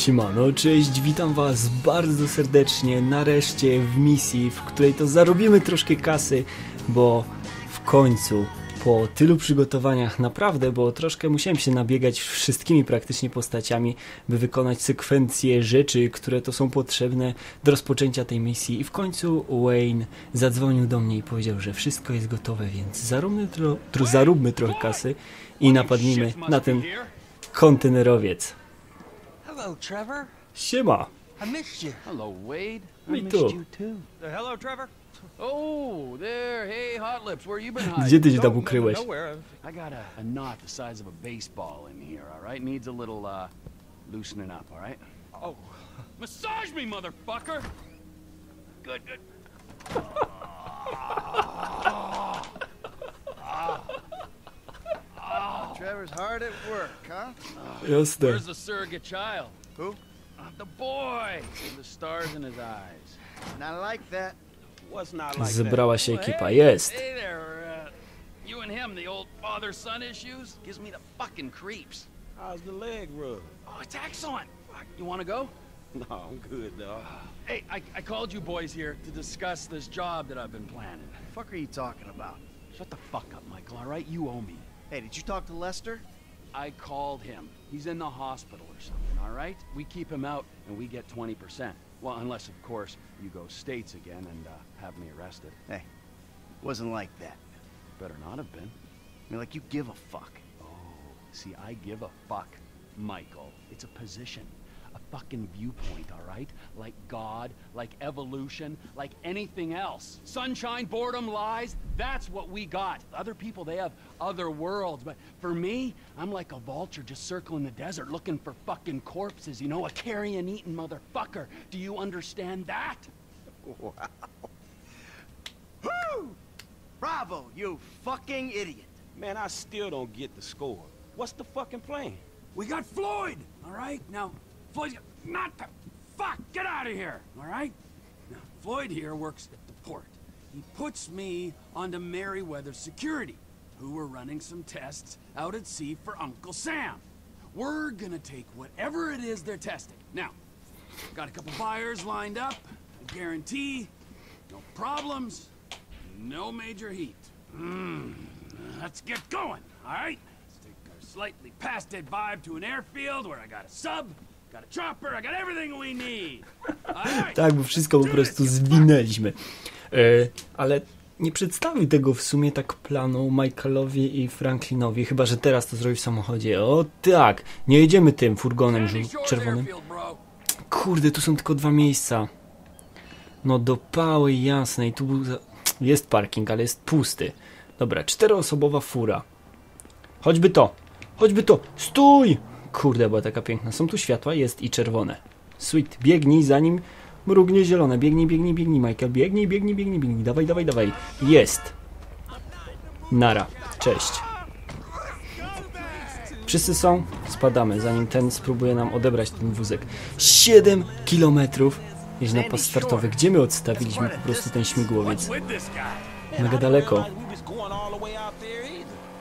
Siemano, cześć, witam was bardzo serdecznie, nareszcie w misji, w której to zarobimy troszkę kasy, bo w końcu, po tylu przygotowaniach, naprawdę, bo troszkę musiałem się nabiegać wszystkimi praktycznie postaciami, by wykonać sekwencję rzeczy, które to są potrzebne do rozpoczęcia tej misji i w końcu Wayne zadzwonił do mnie i powiedział, że wszystko jest gotowe, więc zaróbmy, tro, tro, zaróbmy trochę kasy i napadnijmy na ten kontenerowiec. Hello, Trevor. Siema! I missed you. Hello, Wade. Me I missed too. you too. Uh, hello, Trevor. Oh, there. Hey, Hot Lips, where you been hiding? Gdzie ty się tam ukryłeś? nowhere. I got a, a knot the size of a baseball in here, all right? Needs a little, uh, loosening up, all right? Oh, Massage me, motherfucker! Good, good. Trevor's hard at work, huh? Jasne. Where's the surrogate child? Who? Uh, the boy with the stars in his eyes. Not like that. Was not like Zebrała się ekipa, hey, jest. Hey there, uh, you and him, the old father-son issues? Gives me the fucking creeps. How's the leg rub? Oh, it's excellent. You wanna go? No, I'm good, dog. Hey, I, I called you boys here to discuss this job that I've been planning. The fuck are you talking about? Shut the fuck up, Michael, all right? You owe me. Hey, did you talk to Lester? I called him. He's in the hospital or something, all right? We keep him out and we get 20%. Well, unless, of course, you go states again and uh, have me arrested. Hey, wasn't like that. Better not have been. I mean, like you give a fuck. Oh, see, I give a fuck, Michael. It's a position, fucking viewpoint, all right? Like God, like evolution, like anything else. Sunshine, boredom, lies, that's what we got. Other people, they have other worlds, but for me, I'm like a vulture just circling the desert looking for fucking corpses, you know, a carrion-eating motherfucker. Do you understand that? Wow. Woo! Bravo, you fucking idiot. Man, I still don't get the score. What's the fucking plan? We got Floyd, all right? Now, Floyd, not the fuck, get out of here, all right? Now, Floyd here works at the port. He puts me onto Merryweather Security, who were running some tests out at sea for Uncle Sam. We're gonna take whatever it is they're testing. Now, got a couple buyers lined up. I guarantee, no problems, no major heat. Hmm, let's get going, all right? Let's take our slightly past dead vibe to an airfield where I got a sub, Tak, bo wszystko po prostu zwinęliśmy. E, ale nie przedstawił tego w sumie tak planu Michaelowi i Franklinowi, chyba że teraz to zrobi w samochodzie. O tak, nie jedziemy tym furgonem czerwonym. Kurde, tu są tylko dwa miejsca. No do pały jasnej, tu był za... jest parking, ale jest pusty. Dobra, czteroosobowa fura. Choćby to, choćby to, stój! Kurde, była taka piękna. Są tu światła, jest i czerwone. Sweet, biegnij zanim mrugnie zielone. Biegnij, biegnij, biegnij, Michael. Biegnij, biegnij, biegnij, biegnij. Dawaj, dawaj, dawaj. Jest. Nara. Cześć. Wszyscy są? Spadamy, zanim ten spróbuje nam odebrać ten wózek. 7 kilometrów jeźdź na pas startowy. Gdzie my odstawiliśmy po prostu ten śmigłowiec? Mega daleko.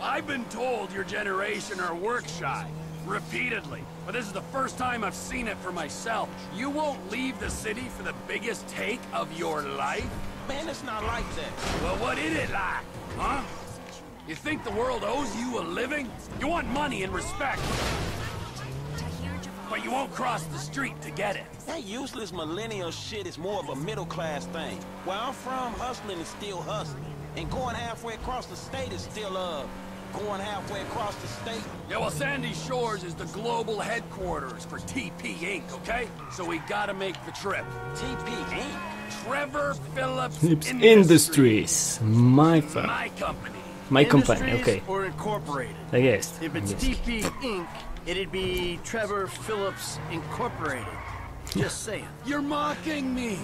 I've been told your generation are work shy. Repeatedly. But this is the first time I've seen it for myself. You won't leave the city for the biggest take of your life? Man, it's not like that. Well, what is it like, huh? You think the world owes you a living? You want money and respect. But you won't cross the street to get it. That useless millennial shit is more of a middle class thing. Where I'm from, hustling is still hustling. And going halfway across the state is still, uh, going halfway across the state. Yeah, well, Sandy Shores is the global headquarters for TP Inc., okay? So we gotta make the trip. TP Inc. Trevor Phillips, Phillips Industries. My firm. My company. My company, okay. Or Incorporated. Tak jest. If it's Angielski. TP Inc., it'd be Trevor Phillips Incorporated. Just saying. You're mocking me.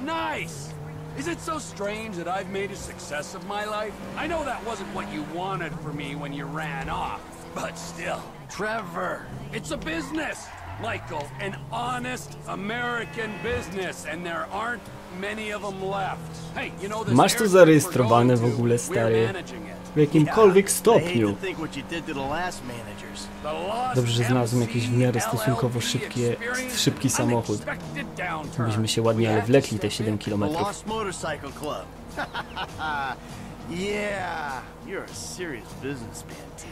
Nice. Is it so strange that I've made a success of my life? I know that wasn't what you wanted for me when you ran off, but still. Trevor, it's a business. Michael, an honest American business, and there aren't many of them left. Hey, you know this Masz to zarejestrowane w going to, ogóle, we're stary? W jakimkolwiek stopniu. Dobrze, że znalazłem jakiś w miarę stosunkowo szybkie- szybki samochód. Byśmy się ładnie, ale wlekli te step 7 in. The kilometrów. Lost Motorcycle Club. yeah, you're a serious businessman, T.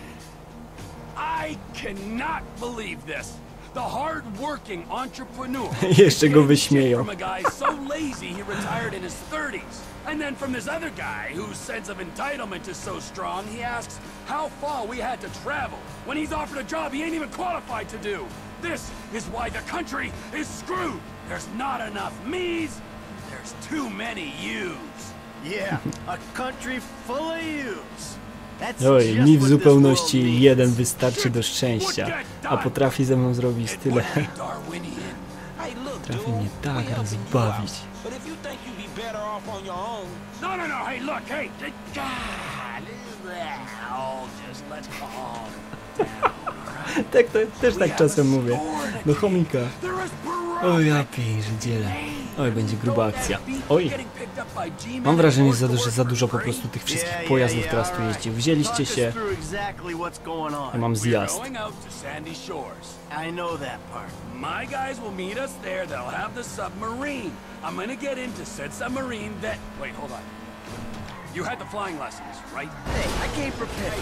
I cannot believe this. The hard-working entrepreneur. Jeszcze go wyśmieją. Shit From a guy so lazy he retired in his 30s. And then from this other guy whose sense of entitlement is so strong, he asks how far we had to travel when he's offered a job he ain't even qualified to do. This is why the country is screwed. There's not enough me's. There's too many you's. Yeah, a country full of yous. That's Oj, mi w zupełności jeden wystarczy do szczęścia, a potrafi ze mną zrobić tyle. would be Darwinian. Hey, look, Trafi dude, mnie tak we helping rozbawić. Off on your own, No, no, no. Hey, look. Hey. God. Oh, just let's calm. Tak, tak, też tak czasem mówię. Do chomika. O ja pierdzielę. Oj, będzie gruba akcja. Oj, mam wrażenie, że za, dużo- za dużo po prostu tych wszystkich pojazdów teraz tu jeździ. Wzięliście się, ja mam zjazd. I know that part. My guys will meet us there. They'll have the submarine. I'm gonna get into said submarine that. Wait, hold on. You had the flying lessons, right? Hey, I came prepared.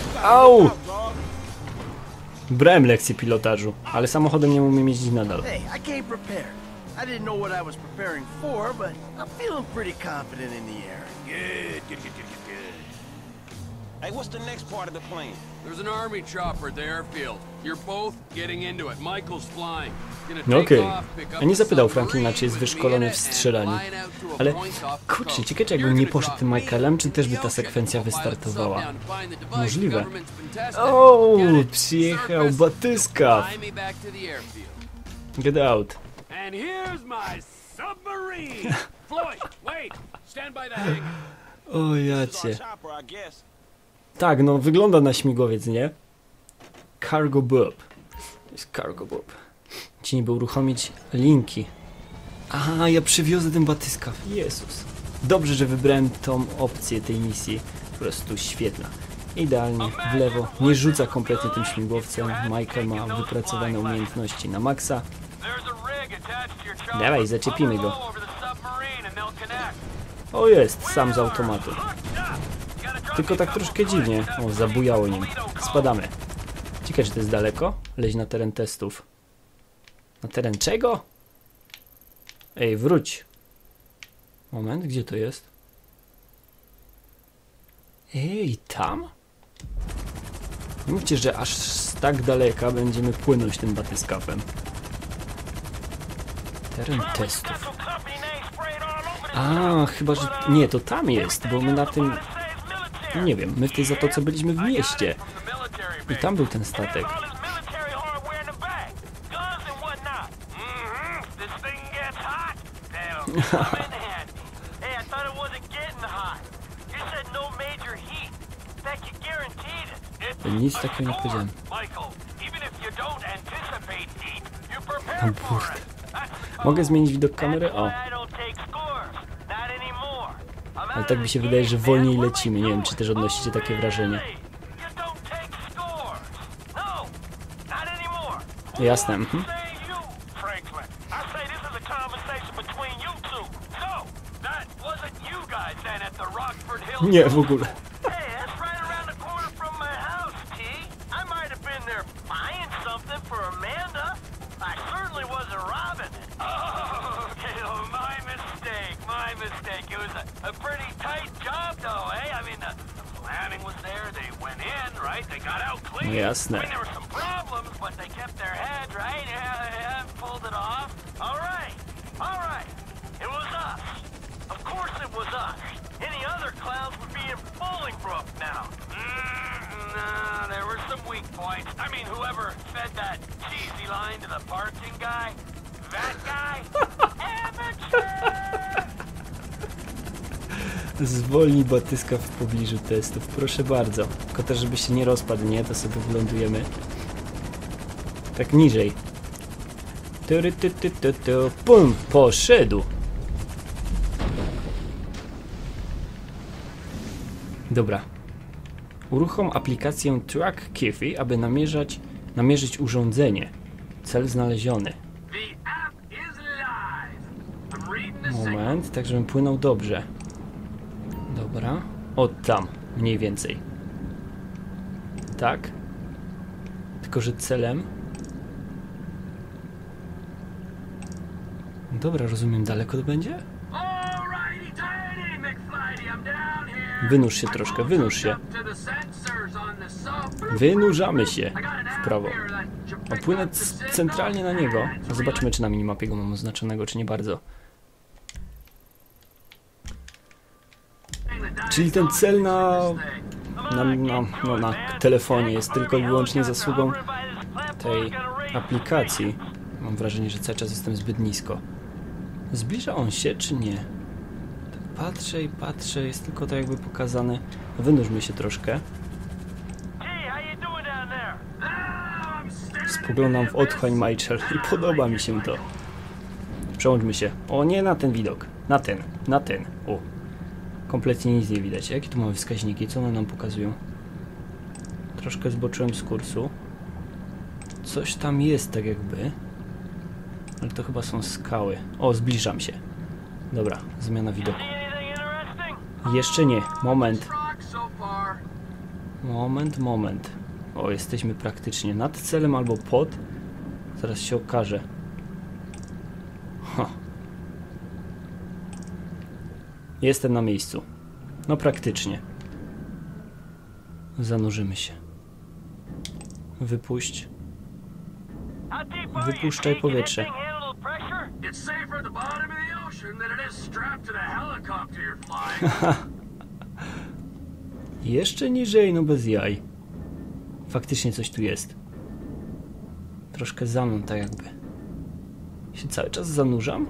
Brałem lekcję pilotażu, ale samochodem nie umiem jeździć nadal. Hey, I came prepared. I didn't know what I was preparing for, but I'm feeling pretty confident in the air. Good, good, good, good, good, good. hey, what's the next part of the plan? There's an army chopper at the airfield. You're both getting into it. Michael's flying. Okej. up A nie zapytał Franklina, czy jest wyszkolony w strzelaniu. Ale kurczę, ciekawe, jakbym You're nie poszedł tym Michaelem, czy też by ta sekwencja wystartowała. Możliwe. O, przyjechał airfield. Get out. And here's my submarine. Floyd, wait. Stand by the hangar. O jacie. Tak, no wygląda na śmigłowiec, nie? Cargo Bob. To jest Cargo Bob. Ci niby uruchomić linki. A, ja przywiozę ten batyskaw. Jezus. Dobrze, że wybrałem tą opcję tej misji. Po prostu świetna. Idealnie, w lewo. Nie rzuca kompletnie tym śmigłowcem. Michael ma wypracowane umiejętności na maksa. Dawaj, zaczepimy go. O jest, sam z automatu. Tylko tak troszkę dziwnie. O, zabujało nim. Spadamy. Ciekawe, czy to jest daleko? Leź na teren testów. Na teren czego? Ej, wróć. Moment, gdzie to jest? Ej, tam? Nie mówcie, że aż z tak daleka będziemy płynąć tym batyskafem. Teren testów. A, chyba, że... Nie, to tam jest, bo my na tym... Nie wiem, my w tej zatoce byliśmy w mieście. I tam był ten statek. No Nic takiego nie powiedziałem. Michael, even Mogę zmienić widok kamery? O. Ale tak mi się wydaje, że wolniej lecimy. Nie wiem, czy też odnosicie takie wrażenie. really? You don't take scores. No, not anymore. Jasne, mhm. Say you, Franklin. I say this is a conversation between you two. So, that wasn't you guys then at the Rockford Hills. Nie, w ogóle. Hey, that's right around the corner from my house, T. I might have been there buying something for Amanda. I certainly wasn't robbing it. Oh, okay, oh, my mistake, my mistake. It was a, a pretty tight job, though, eh? I mean, the, the planning was there. They went in, right? They got out clean. No jasne. I mean, there were some problems, but they kept their head, right? Yeah, yeah, pulled it off. All right, all right. It was us. Of course it was us. Any other clowns would be in Bolingbrook now. Mm, nah, there were some weak points. I mean, fed that cheesy line to the parking guy, that guy, batyskaw w pobliżu testów. Proszę bardzo. Tylko też, żeby się nie rozpadł, nie? To sobie wylądujemy. Tak niżej. Tury, ty, ty, ty, ty. Pum! Poszedł! Dobra. Uruchom aplikację Track Kiffy, aby namierzać, namierzyć urządzenie. Cel znaleziony. Moment, tak żebym płynął dobrze. Dobra. O tam, mniej więcej. Tak. Tylko, że celem... Dobra, rozumiem, daleko to będzie? Wynurz się troszkę, wynurz się. Wynurzamy się prawo. signal centralnie na niego. Zobaczymy, czy na minimapie go mam oznaczonego, czy nie bardzo. Czyli ten cel na, na, na, no, na telefonie jest tylko i wyłącznie zasługą tej aplikacji. Mam wrażenie, że cały czas jestem zbyt nisko. Zbliża on się, czy nie? Tak patrzę i patrzę, jest tylko tak jakby pokazane. Wynurzmy się troszkę. Hey, how you doing down there? Oh, I'm staring Spoglądam w otchłań Michael i podoba mi się to. Przełączmy się. O nie na ten widok. Na ten, na ten. O. Kompletnie nic nie widać. Jakie tu mamy wskaźniki? Co one nam pokazują? Troszkę zboczyłem z kursu. Coś tam jest tak jakby. Ale to chyba są skały. O, zbliżam się. Dobra, zmiana widoku. Jeszcze nie. Moment. Moment, moment. O, jesteśmy praktycznie nad celem albo pod. Zaraz się okaże. Ha. Jestem na miejscu. No praktycznie. Zanurzymy się. Wypuść. Wypuszczaj powietrze. Jeszcze niżej, no bez jaj. Faktycznie coś tu jest. Troszkę za tak jakby. Się cały czas zanurzam?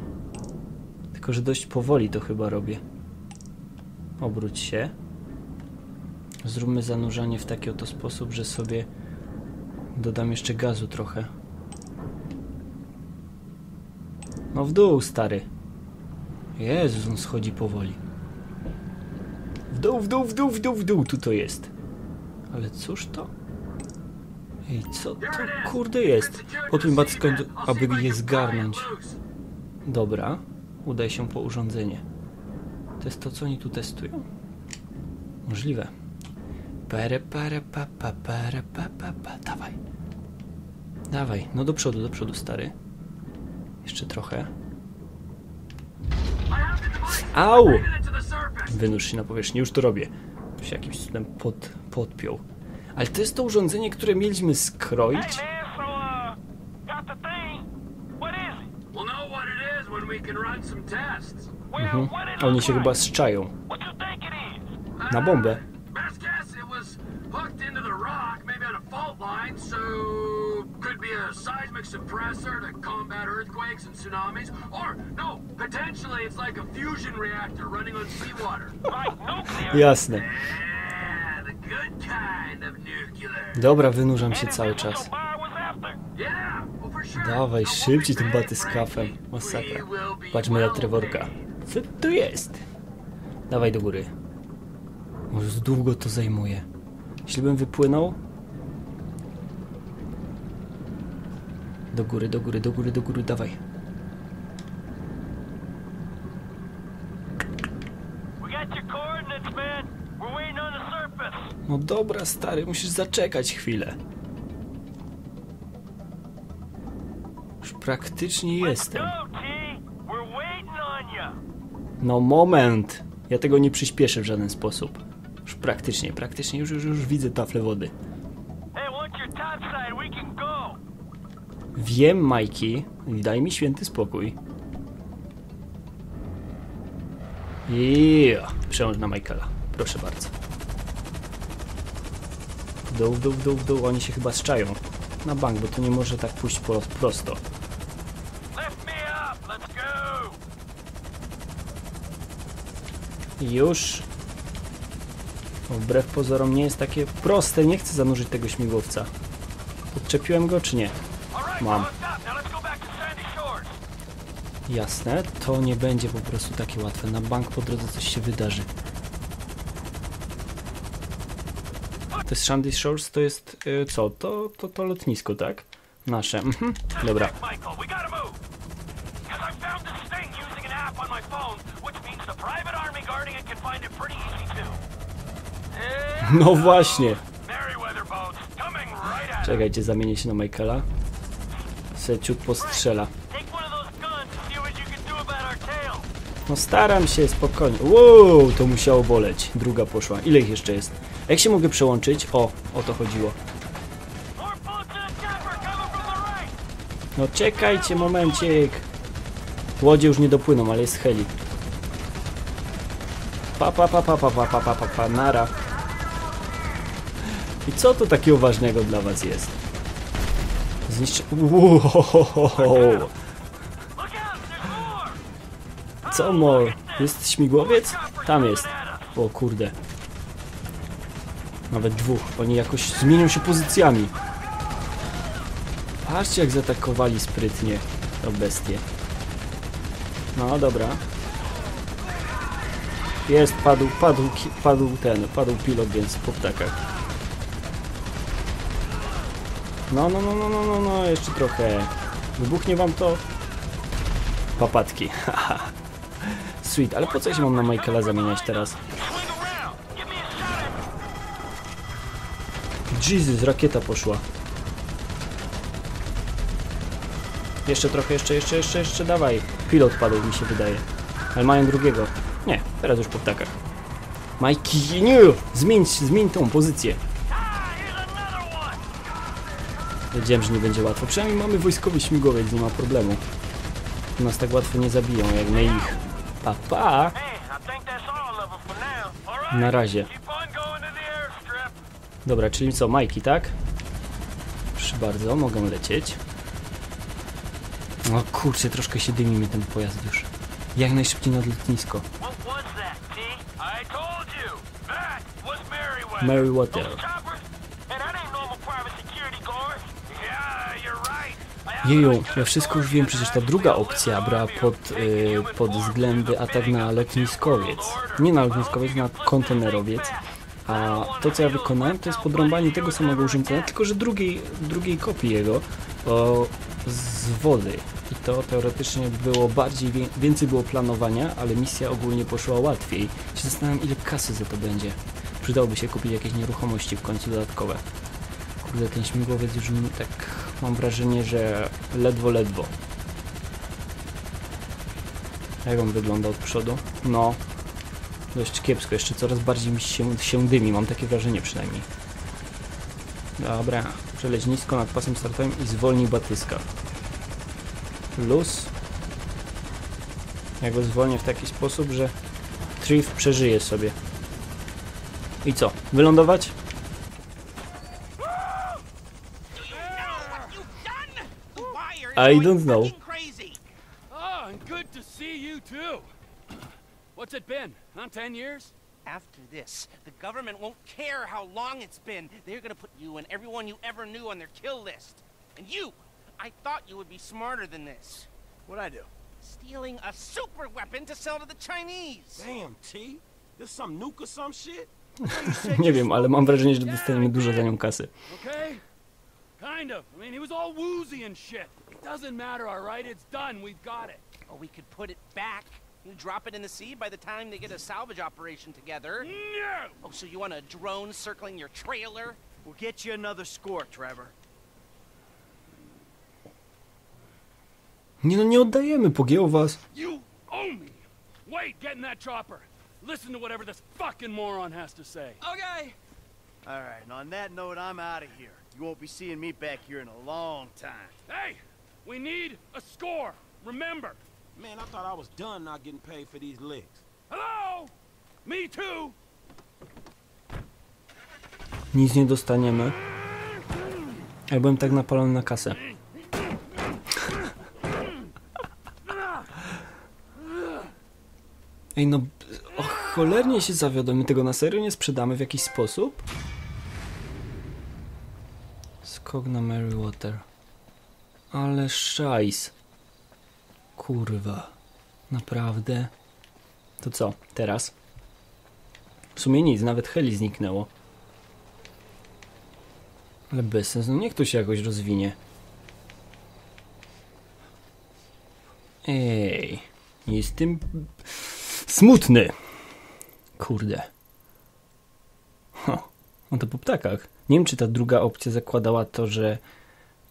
Tylko, że dość powoli to chyba robię. Obróć się. Zróbmy zanurzanie w taki oto sposób, że sobie dodam jeszcze gazu trochę. No w dół, stary. Jezus, on schodzi powoli. W dół, w dół, w dół, w dół, w dół, tu to jest. Ale cóż to? Ej, co to kurde jest? Potem batsko, aby je zgarnąć. Dobra, udaj się po urządzenie. To jest to, co oni tu testują? Możliwe. Pere, pere, pa, pa, pere, pa, pa, pa. Dawaj. Dawaj, no do przodu, do przodu, stary. Jeszcze trochę. Au! Wynurz się na powierzchnię, już to robię. To się jakimś cudem pod, podpiął. Ale to jest to urządzenie, które mieliśmy skroić? Hey, man, so, uh, got the thing. What is it? we'll know what it is when we can run some tests. Well, Mhm. oni się chyba zczają. Na bombę. Seismic suppressor to combat earthquakes and tsunamis, or no, potentially it's like a fusion reactor running on seawater. Like nuclear? Jasne. Yeah, the good kind of nuclear. Dobra, wynurzam się cały czas. Dawaj, szybciej tym baty z kafem. Masakra. Patrzmy na Trevorka. Co tu jest? Dawaj do góry. Może długo to zajmuje. Jeśli bym wypłynął... Do góry, do góry, do góry, do góry, dawaj. We got your coordinates, man. We're waiting on the surface. No dobra, stary, musisz zaczekać chwilę. Już praktycznie jestem. No moment! Ja tego nie przyspieszę w żaden sposób. Już praktycznie, praktycznie, już, już, już widzę taflę wody. Wiem, Majki, i daj mi święty spokój. Yeah. Przełącz na Michaela. Proszę bardzo. W dół, w dół, w dół, w dół. Oni się chyba zczają. Na bank, bo to nie może tak pójść po, prosto. Już. Wbrew pozorom nie jest takie proste. Nie chcę zanurzyć tego śmigłowca. Podczepiłem go, czy nie? Mam. Jasne, to nie będzie po prostu takie łatwe. Na bank po drodze coś się wydarzy. To jest Shandy Shores to jest y, co? To, to, to lotnisko, tak? Nasze. Mhm. Dobra. No właśnie. Czekajcie, zamienię się na Michaela. Seciu postrzela. No staram się, spokojnie. Wow, to musiało boleć. Druga poszła. Ile ich jeszcze jest? Jak się mogę przełączyć? O, o to chodziło. No czekajcie, momencik. Łodzie już nie dopłyną, ale jest heli. Pa, pa, pa, pa, pa, pa, pa, pa, pa, pa, nara. I co tu takiego ważnego dla was jest? Zniszczy... Wow. Co more? Jest śmigłowiec? Tam jest. O kurde. Nawet dwóch. Oni jakoś zmienią się pozycjami. Patrzcie jak zaatakowali sprytnie to bestie. No dobra. Jest, padł, padł, padł ten, padł pilot, więc po ptakach. No, no, no, no, no, no, no, jeszcze trochę. Wybuchnie wam to? Papatki. Sweet, ale po co się mam na Michaela zamieniać teraz? Jesus, rakieta poszła. Jeszcze trochę, jeszcze, jeszcze, jeszcze, jeszcze, dawaj. Pilot padł, mi się wydaje. Ale mają drugiego. Nie, teraz już po ptakach. Mikey, nie! Zmień, zmień tą pozycję. Wiedziałem, że nie będzie łatwo. Przynajmniej mamy wojskowy śmigłowiec, nie ma problemu. Nas tak łatwo nie zabiją, jak my ich. Pa, pa! Hey, I Dobra, czyli co, Majki, tak? Proszę bardzo, mogę lecieć. No kurczę, troszkę się dymi mi ten pojazd już. Jak najszybciej na lotnisko. Meriwether. Jeju, ja wszystko już wiem, przecież ta druga opcja brała pod, yy, pod względy atak na lotniskowiec. Nie na lotniskowiec, na kontenerowiec. A to, co ja wykonałem, to jest podrąbanie tego samego urządzenia, tylko że drugiej, drugiej kopii jego o, z wody. I to teoretycznie było bardziej, więcej było planowania, ale misja ogólnie poszła łatwiej. Się zastanawiam, ile kasy za to będzie. Przydałoby się kupić jakieś nieruchomości w końcu dodatkowe. Kurde, ten śmigłowiec już tak mam wrażenie, że ledwo, ledwo. Jak on wygląda od przodu? No, dość kiepsko, jeszcze coraz bardziej mi się, się dymi, mam takie wrażenie przynajmniej. Dobra, przeleć nisko nad pasem startowym i zwolnij batyska. Luz. Ja go zwolnię w taki sposób, że Triff przeżyje sobie. I co? Wylądować? I don't know. What's it been? Huh? Ten years? After this, the government won't care how long it's been. They're gonna put you and everyone you ever knew on their kill list. And you, I thought you would be smarter than this. What'd I do? Stealing a super weapon to sell to the Chinese. Damn, T. This some nuke or some shit? Nie wiem, ale mam wrażenie, że dostaniemy dużo za nią kasy. Okay? Kind of. I mean, he was all woozy and shit. It doesn't matter, all right? It's done. We've got it. Or we could put it back. You drop it in the sea by the time they get a salvage operation together. No! Oh, so you want a drone circling your trailer? We'll get you another score, Trevor. Nie no, nie oddajemy, pogięło was. You owe me! Wait, get in that chopper. Listen to whatever this fucking moron has to say. Okay. All right, and on that note, I'm out of here. You won't be seeing me back here in a long time. Hey, we need a score. Remember. Man, I thought I was done not getting paid for these licks. Hello? Me too. Nic nie dostaniemy. Ja byłem tak napalony na kasę. Ej no, o, cholernie się zawiodłem. My tego na serio nie sprzedamy w jakiś sposób? Skok na Merrywater. Ale szajs. Kurwa. Naprawdę? To co, teraz? W sumie nic, nawet heli zniknęło. Ale bez sensu, no niech to się jakoś rozwinie. Ej, jestem smutny. Kurde. Ho, no to po ptakach. Nie wiem, czy ta druga opcja zakładała to, że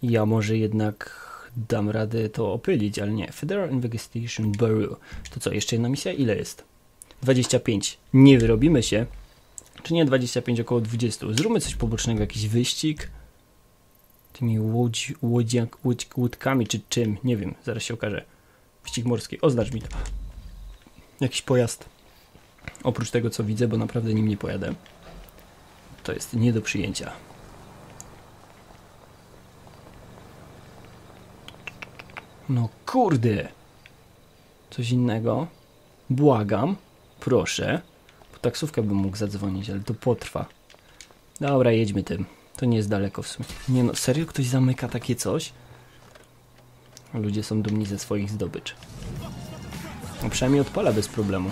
ja może jednak dam radę to opylić, ale nie. Federal Investigation Bureau. To co, jeszcze jedna misja? Ile jest? 25. Nie wyrobimy się. Czy nie 25, około 20. Zróbmy coś pobocznego, jakiś wyścig. Tymi łodzi, łodziak, łódź, łódkami czy czym, nie wiem, zaraz się okaże. Wyścig morski, oznacz mi to. Jakiś pojazd. Oprócz tego, co widzę, bo naprawdę nim nie pojadę. To jest nie do przyjęcia. No kurde. Coś innego. Błagam. Proszę. Po taksówkę bym mógł zadzwonić, ale to potrwa. Dobra, jedźmy tym. To nie jest daleko w sumie. Nie no, serio ktoś zamyka takie coś? Ludzie są dumni ze swoich zdobyczy. No przynajmniej odpala bez problemu.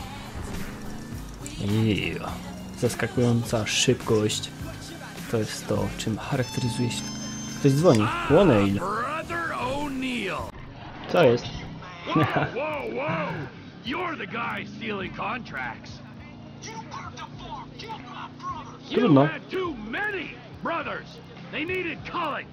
Yeah. Zaskakująca szybkość. To jest to, czym charakteryzuje się... Ktoś dzwoni. Łonejl. Brother O'Neill. Co? Whoa, whoa, whoa! You're the guy stealing contracts. You Trudno. had too many brothers. They needed culling.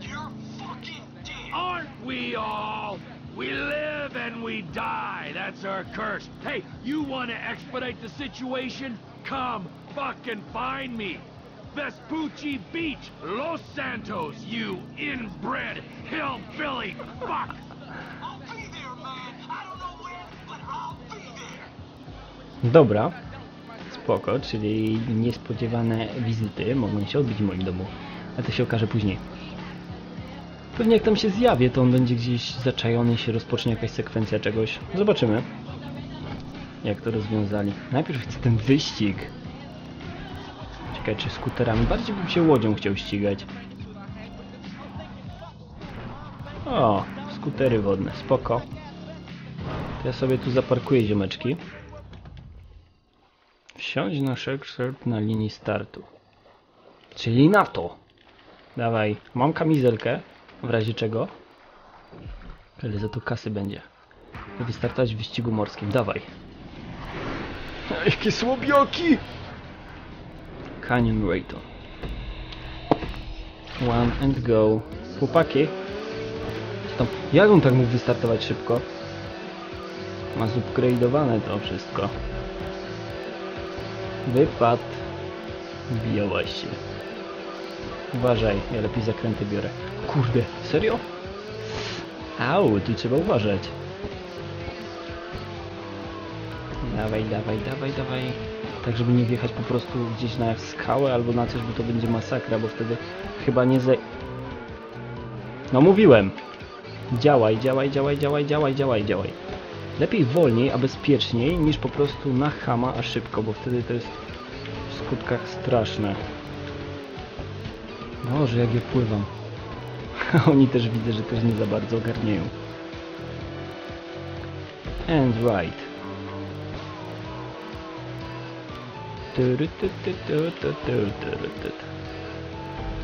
You're fucking dead. Aren't we all? We live and we die. That's our curse. Hey, you want to expedite the situation? Come fucking find me. Vespucci Beach, Los Santos, you inbred hillbilly fuck! Dobra. Spoko, czyli niespodziewane wizyty mogą się odbyć w moim domu. Ale to się okaże później. Pewnie jak tam się zjawię, to on będzie gdzieś zaczajony i się rozpocznie jakaś sekwencja czegoś. Zobaczymy. Jak to rozwiązali. Najpierw chcę ten wyścig. Czekaj, czy skuterami? Bardziej bym się łodzią chciał ścigać. O, skutery wodne, spoko. Ja sobie tu zaparkuję ziomeczki. Wsiądź na Shakespeare na linii startu. Czyli na to. Dawaj, mam kamizelkę, w razie czego. Ale za to kasy będzie. Wystartować w wyścigu morskim, dawaj. Jakie słobioki! Canyon Rayton. One and go. Chłopaki. Jak on tak mógł wystartować szybko? Ma zupgrade'owane to wszystko. Wypad. Wbijałaś się. Uważaj, ja lepiej zakręty biorę. Kurde, serio? Au, tu trzeba uważać. Dawaj, dawaj, dawaj, dawaj. Tak, żeby nie wjechać po prostu gdzieś na skałę albo na coś, bo to będzie masakra, bo wtedy chyba nie ze... No mówiłem! Działaj, działaj, działaj, działaj, działaj, działaj, działaj. Lepiej wolniej, a bezpieczniej, niż po prostu na chama, a szybko, bo wtedy to jest w skutkach straszne. Boże, jak ja pływam. Oni też widzę, że też nie za bardzo ogarniają. And right.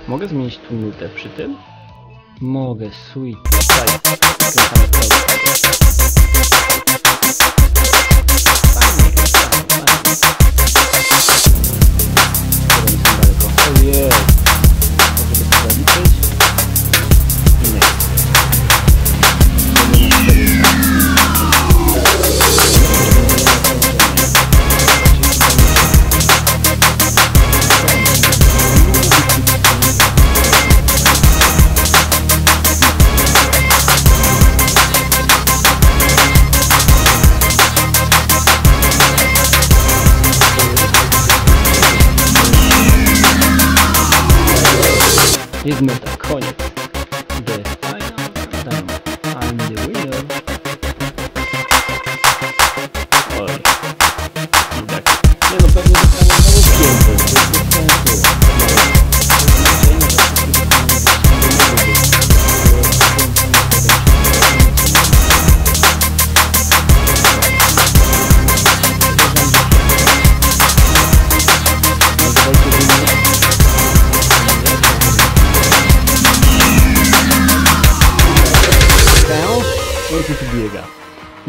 Mogę zmienić tu nutę przy tym? Mogę, sweet. Widmy to koniec.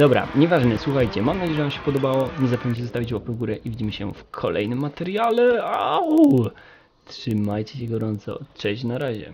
Dobra, nieważne, słuchajcie, mam nadzieję, że wam się podobało. Nie zapomnijcie zostawić łapy w górę i widzimy się w kolejnym materiale. Au! Trzymajcie się gorąco. Cześć, na razie.